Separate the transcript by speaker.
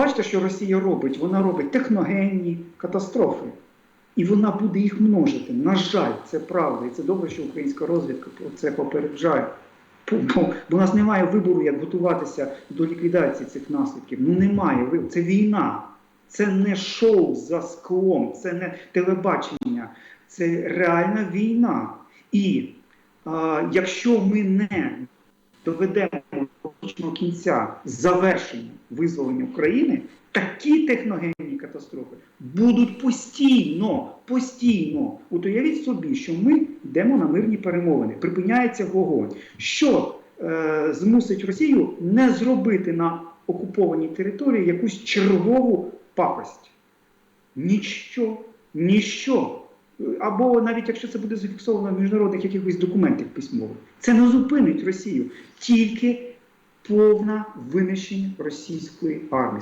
Speaker 1: бачите, що Росія робить? Вона робить техногенні катастрофи. І вона буде їх множити. На жаль, це правда. І це добре, що українська розвідка про це попереджає. Бо, у нас немає вибору, як готуватися до ліквідації цих наслідків. Ну немає вибору. Це війна. Це не шоу за склом, це не телебачення, це реальна війна. І а, якщо ми не доведемо до кінця завершення визволення України, такі техногенні катастрофи будуть постійно, постійно. От уявіть собі, що ми йдемо на мирні перемовини, припиняється вогонь. Що е, змусить Росію не зробити на окупованій території якусь чергову пакость? Ніщо, ніщо. Або навіть якщо це буде зафіксовано в міжнародних якихось документах письмових, це не зупинить Росію. Тільки повне винищення російської армії.